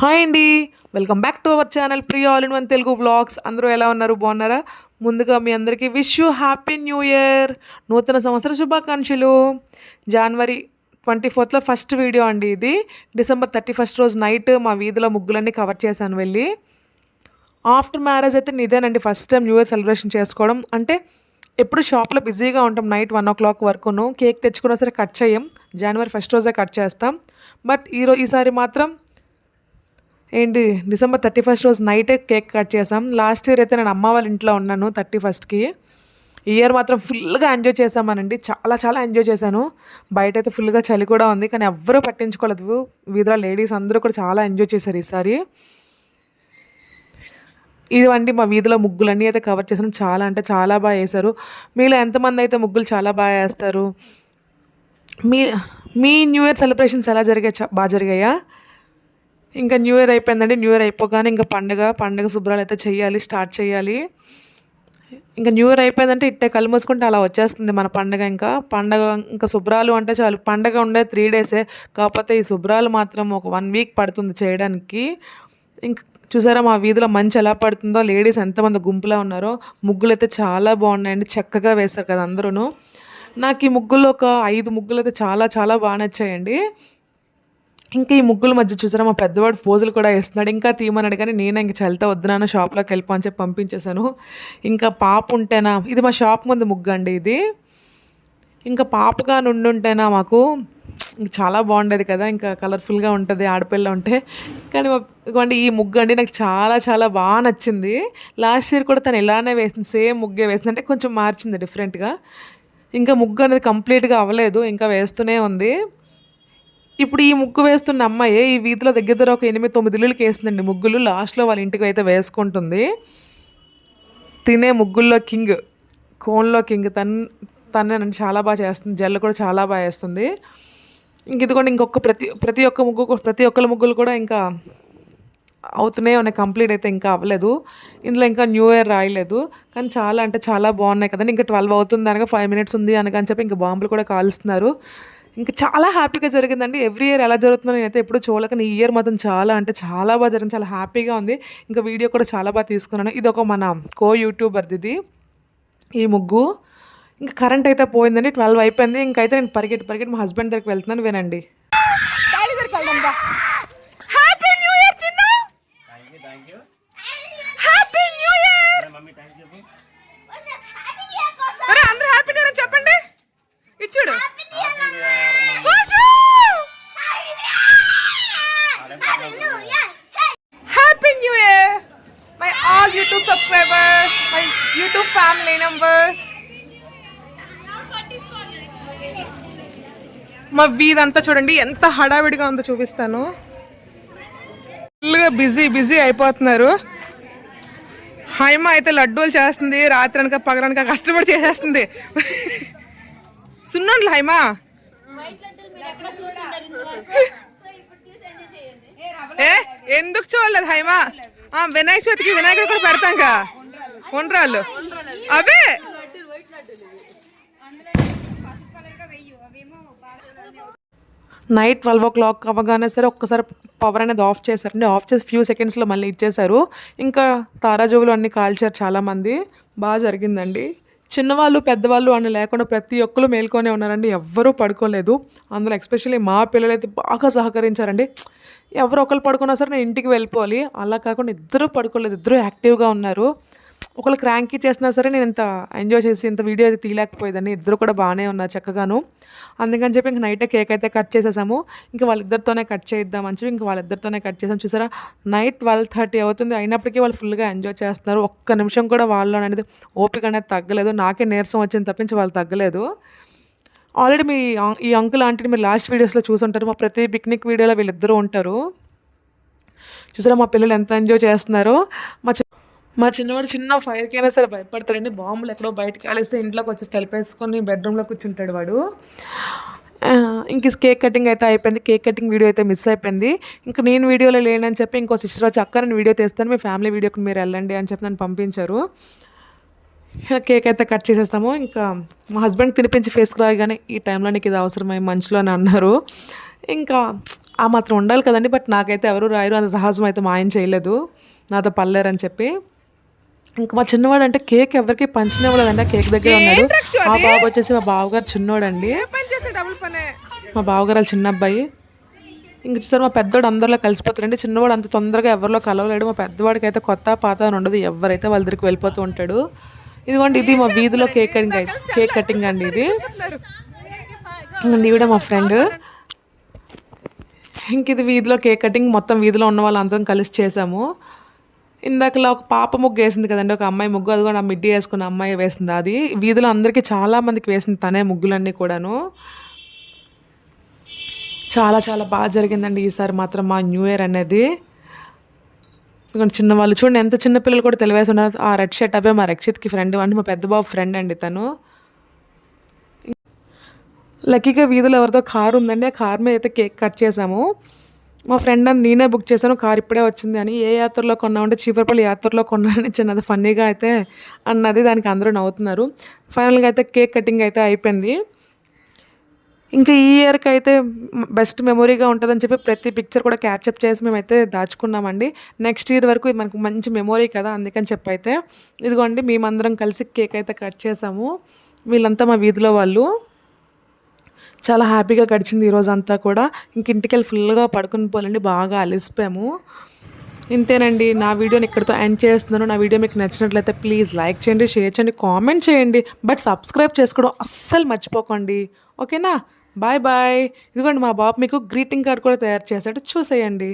Hi అండి. Welcome back to our channel pre all in one Telugu blogs అందరూ ఎలా ఉన్నారు? బాగున్నారా? ముందుగా మీ అందరికీ wish you happy new year. నూతన సంవత్సర శుభాకాంక్షలు. జనవరి ట్వంటీ ఫోర్త్లో ఫస్ట్ వీడియో అండి ఇది. డిసెంబర్ థర్టీ ఫస్ట్ రోజు నైట్ మా వీధిలో ముగ్గులన్నీ కవర్ చేశాను వెళ్ళి. ఆఫ్టర్ మ్యారేజ్ అయితే ఇదేనండి first time new year celebration చేసుకోవడం. అంటే ఎప్పుడు షాప్లో బిజీగా ఉంటాం నైట్ వన్ ఓ క్లాక్ వరకును. కేక్ తెచ్చుకున్నా సరే కట్ చేయం. జనవరి ఫస్ట్ రోజే కట్ చేస్తాం. బట్ ఈరో ఈసారి మాత్రం ఏంటి డిసెంబర్ థర్టీ ఫస్ట్ రోజు నైటే కేక్ కట్ చేసాం లాస్ట్ ఇయర్ అయితే నేను అమ్మ వాళ్ళ ఇంట్లో ఉన్నాను థర్టీ ఫస్ట్కి. ఇయర్ మాత్రం ఫుల్గా ఎంజాయ్ చేసామనండి చాలా చాలా ఎంజాయ్ చేశాను. బయట అయితే ఫుల్గా చలి కూడా ఉంది కానీ ఎవ్వరూ పట్టించుకోలేదు. వీధిలో లేడీస్ అందరూ కూడా చాలా ఎంజాయ్ చేశారు ఈసారి. ఇదివండి మా వీధిలో ముగ్గులన్నీ అయితే కవర్ చేసాను చాలా అంటే చాలా బాగా వేశారు. మీలో ఎంతమంది అయితే ముగ్గులు చాలా బాగా వేస్తారు? మీ మీ న్యూ ఇయర్ సెలబ్రేషన్స్ ఎలా జరిగాయి? బాగా జరిగాయా? ఇంకా న్యూ ఇయర్ అయిపోయిందండి న్యూ ఇయర్ అయిపోగానే ఇంకా పండుగ పండుగ శుభ్రాలు అయితే చేయాలి స్టార్ట్ చేయాలి. ఇంకా న్యూ ఇయర్ అయిపోయిందంటే ఇట్టే కళ్ళు మూసుకుంటే అలా వచ్చేస్తుంది మన పండగ ఇంకా. పండగ ఇంకా శుభ్రాలు అంటే చాలు. పండగ ఉండే త్రీ డేసే కాకపోతే ఈ శుభ్రాలు మాత్రం ఒక వన్ వీక్ పడుతుంది చేయడానికి. ఇంక చూసారా మా వీధిలో మంచి ఎలా పడుతుందో? లేడీస్ ఎంతమంది గుంపులా ఉన్నారో? ముగ్గులు అయితే చాలా బాగున్నాయండి చక్కగా వేశారు కదా అందరూ నాకు ఈ ముగ్గుల్లో ఒక ఐదు ముగ్గులు అయితే చాలా చాలా బాగా నచ్చాయండి. ఇంకా ఈ ముగ్గుల మధ్య చూసారా మా పెద్దవాడు పోజులు కూడా వేస్తున్నాడు. ఇంకా తీయమన్నాడు కానీ నేను ఇంక చలితో వద్దునాన్న షాప్లోకి వెళ్ళిపో అని చెప్పి పంపించేశాను. ఇంకా పాప ఉంటేనా ఇది మా షాప్ ముందు ముగ్గు అండి ఇది. ఇంకా పాపగా నుండుంటేనా మాకు చాలా బాగుండేది కదా ఇంకా కలర్ఫుల్గా ఉంటుంది ఆడపిల్ల ఉంటే. కానీ ఇదిగోండి ఈ ముగ్గు అండి నాకు చాలా చాలా బాగా నచ్చింది. లాస్ట్ ఇయర్ కూడా తను ఇలానే వేసింది సేమ్ ముగ్గే వేసింది. అంటే కొంచెం మార్చింది డిఫరెంట్గా. ఇంకా ముగ్గు అనేది కంప్లీట్గా అవ్వలేదు ఇంకా వేస్తూనే ఉంది. ఇప్పుడు ఈ ముగ్గు వేస్తున్న అమ్మాయి ఈ వీధిలో దగ్గర దగ్గర ఒక ఎనిమిది తొమ్మిది ఇల్లులకి వేస్తుందండి ముగ్గులు లాస్ట్లో వాళ్ళ ఇంటికి అయితే వేసుకుంటుంది. తినే ముగ్గుల్లో కింగ్ కోన్లో కింగ్ తన్ తనేనండి చాలా బాగా చేస్తుంది. జల్లు కూడా చాలా బాగా వేస్తుంది. ఇంక ఇదిగోండి ఇంకొక ప్రతి ప్రతి ఒక్క ముగ్గు ప్రతి ఒక్కరి ముగ్గులు కూడా ఇంకా అవుతూనే ఉన్నాయి. కంప్లీట్ అయితే ఇంకా అవ్వలేదు. ఇందులో ఇంకా న్యూ ఇయర్ రాయలేదు. కానీ చాలా అంటే చాలా బాగున్నాయి కదండి. ఇంకా ట్వెల్వ్ అవుతుంది అనగా ఫైవ్ మినిట్స్ ఉంది అనగా చెప్పి ఇంకా బాంబులు కూడా కాలుస్తున్నారు. ఇంకా చాలా హ్యాపీగా జరిగిందండి. ఎవ్రీ ఇయర్ ఎలా జరుగుతుందో నేనైతే ఎప్పుడు చూడలేక ఈ ఇయర్ మాత్రం చాలా అంటే చాలా బాగా జరిగింది. చాలా హ్యాపీగా ఉంది. ఇంకా వీడియో కూడా చాలా బాగా తీసుకున్నాను. ఇది ఒక మన కో యూట్యూబర్ది ఇది ఈ ముగ్గు. ఇంకా కరెంట్ అయితే పోయిందండి. ట్వెల్వ్ అయిపోయింది. ఇంకైతే నేను పరిగెట్టి పరిగెట్టి మా హస్బెండ్ దగ్గరికి వెళ్తున్నాను. వినండి. Happy new YouTube subscribers my YouTube family members మా వీధంతా చూడండి ఎంత హడావిడిగా ఉందో చూపిస్తాను. ఫుల్గా బిజీ బిజీ అయిపోతున్నారు. హైమ అయితే లడ్డూలు చేస్తుంది రాత్రి అనక పగలనక కష్టపడి చేసేస్తుంది. సున్నాండ్లు హైమ? ఏ ఎందుకు చూడలేదు హైమా? వినాయక చవితికి వినాయకుడు కూడా పెడతాం కా ఉండ్రాళ్ళు. అవే? నైట్ ట్వెల్వ్ ఓ క్లాక్ అవ్వగానే సరే ఒక్కసారి పవర్ అనేది ఆఫ్ చేశారండి ఆఫ్ చేసి ఫ్యూ సెకండ్స్లో మళ్ళీ ఇచ్చేశారు. ఇంకా తారాజువులు అన్నీ కాల్చారు చాలామంది. బాగా జరిగిందండి. చిన్నవాళ్ళు పెద్దవాళ్ళు అని లేకుండా ప్రతి ఒక్కరు మేల్కొనే ఉన్నారండి. ఎవ్వరూ పడుకోలేదు. అందులో ఎస్పెషల్లీ మా పిల్లలు అయితే బాగా సహకరించారండి. ఎవరు ఒకరు పడుకున్నా సరే నేను ఇంటికి వెళ్ళిపోవాలి. అలా కాకుండా ఇద్దరు పడుకోలేదు. ఇద్దరు యాక్టివ్గా ఉన్నారు. ఒకళ్ళు క్రాంకీ చేసినా సరే నేను ఇంత ఎంజాయ్ చేసి ఇంత వీడియో అయితే తీయలేకపోయేదని ఇద్దరు కూడా బాగానే ఉన్నారు చక్కగాను. అందుకని చెప్పి ఇంక నైట్ కేక్ అయితే కట్ చేసేసాము. ఇంకా వాళ్ళిద్దరితోనే కట్ చేద్దాం అని చెప్పి ఇంకా వాళ్ళిద్దరితోనే కట్ చేసాం. చూసారా? నైట్ ట్వెల్వ్ థర్టీ అవుతుంది. అయినప్పటికీ వాళ్ళు ఫుల్గా ఎంజాయ్ చేస్తున్నారు. ఒక్క నిమిషం కూడా వాళ్ళు అనేది ఓపిక అనేది తగ్గలేదు. నాకే నీరసం వచ్చింది తప్పించి వాళ్ళు తగ్గలేదు. ఆల్రెడీ మీ ఈ అంకుల్ ఆంటీని మీరు లాస్ట్ వీడియోస్లో చూసుంటారు. మా ప్రతి పిక్నిక్ వీడియోలో వీళ్ళిద్దరూ ఉంటారు. చూసారా? మా పిల్లలు ఎంత ఎంజాయ్ చేస్తున్నారో? మా మా చిన్నవాడు చిన్న ఫైర్కి అయినా సరే భయపడతాడండి. బాంబులు ఎక్కడో బయటకు కాలేస్తే ఇంట్లోకి వచ్చి తలిపేసుకొని బెడ్రూమ్లో కూర్చుంటాడు వాడు. ఇంక కేక్ కటింగ్ అయితే అయిపోయింది. కేక్ కటింగ్ వీడియో అయితే మిస్ అయిపోయింది. ఇంకా నేను వీడియోలో లేనని చెప్పి ఇంకో సిస్టర్ వచ్చి అక్క నేను వీడియో తీస్తాను. మీ ఫ్యామిలీ వీడియోకి మీరు వెళ్ళండి అని చెప్పి నన్ను పంపించారు. కేక్ అయితే కట్ చేసేస్తాము. ఇంకా మా హస్బెండ్ తినిపించి ఫేస్కి రాగానే ఈ టైంలో నీకు ఇది అవసరమై? మంచులో అని అన్నారు. ఇంకా ఆ మాత్రం ఉండాలి కదండి. బట్ నాకైతే ఎవరు రాయరు. అంత సాహసం అయితే మా ఆయన చేయలేదు. నాతో పర్లేరని చెప్పి. ఇంకా మా చిన్నవాడు అంటే కేక్ ఎవరికి పంచినవ్వలేదండి. ఆ కేక్ దగ్గర ఉన్నాడు. ఆ బాబు వచ్చేసి మా బావగారు చిన్నోడండి. మా బావగారు వాళ్ళ చిన్న అబ్బాయి ఇంక చూసారు మా పెద్దవాడు అందరిలో కలిసిపోతాడండి. చిన్నవాడు అంత తొందరగా ఎవరిలో కలవలేడు. మా పెద్దవాడికి అయితే కొత్త పాత అని ఉండదు. ఎవరైతే వాళ్ళ దగ్గరికి వెళ్ళిపోతూ ఉంటాడు. ఇదిగోండి ఇది మా వీధిలో కేక్ కటింగ్ కేక్ కటింగ్ అండి ఇది. కూడా మా ఫ్రెండ్. ఇంక ఇది వీధిలో కేక్ కటింగ్ మొత్తం వీధిలో ఉన్న వాళ్ళందరం కలిసి చేసాము. ఇందాకలా ఒక పాప ముగ్గు వేసింది కదండి ఒక అమ్మాయి ముగ్గు అది కూడా మిడ్డీ వేసుకున్న అమ్మాయి వేసింది. అది వీధిలో అందరికీ చాలా మందికి వేసింది తనే ముగ్గులన్నీ కూడాను. చాలా చాలా బాగా జరిగిందండి ఈసారి మాత్రం మా న్యూ ఇయర్ అనేది. చిన్నవాళ్ళు చూడండి ఎంత చిన్న పిల్లలు కూడా తెలివేసి ఉన్నారు. ఆ రెడ్ షర్ట్ అబ్బాయి మా రక్షిత్కి ఫ్రెండ్ అంటే మా పెద్ద బాబు ఫ్రెండ్ అండి తను. లక్కీగా వీధిలో ఎవరితో కారు ఉందండి ఆ కార్ మీద అయితే కేక్ కట్ చేసాము మా ఫ్రెండ్ అని నేనే బుక్ చేశాను కార్ ఇప్పుడే వచ్చింది అని. ఏ యాత్రలో కొన్నామంటే చీపరపల్లి యాత్రలో కొన్నానని చిన్నది ఫన్నీగా అయితే అన్నది దానికి అందరూ నవ్వుతున్నారు. ఫైనల్గా అయితే కేక్ కటింగ్ అయితే అయిపోయింది. ఇంకా ఈ ఇయర్కి అయితే బెస్ట్ మెమొరీగా ఉంటుందని చెప్పి ప్రతి పిక్చర్ కూడా క్యాచప్ చేసి మేమైతే దాచుకున్నామండి. నెక్స్ట్ ఇయర్ వరకు ఇది మనకు మంచి మెమొరీ కదా అందుకని చెప్పి అయితే ఇదిగోండి మేమందరం కలిసి కేక్ అయితే కట్ చేసాము. వీళ్ళంతా మా వీధిలో వాళ్ళు. చాలా హ్యాపీగా గడిచింది ఈరోజు అంతా కూడా. ఇంక ఇంటికి వెళ్ళి ఫుల్గా పడుకుని పోలండి బాగా అలిసిపోయాము. ఇంతేనండి నా వీడియోని ఇక్కడితో ఎండ్ చేస్తున్నాను. నా వీడియో మీకు నచ్చినట్లయితే ప్లీజ్ లైక్ చేయండి షేర్ చేయండి కామెంట్ చేయండి. బట్ సబ్స్క్రైబ్ చేసుకోవడం అస్సలు మర్చిపోకండి. ఓకేనా? Bye bye. ఇదిగోండి మా బాబు మీకు గ్రీటింగ్ కార్డ్ కూడా తయారు చేశాడు. చూసేయండి.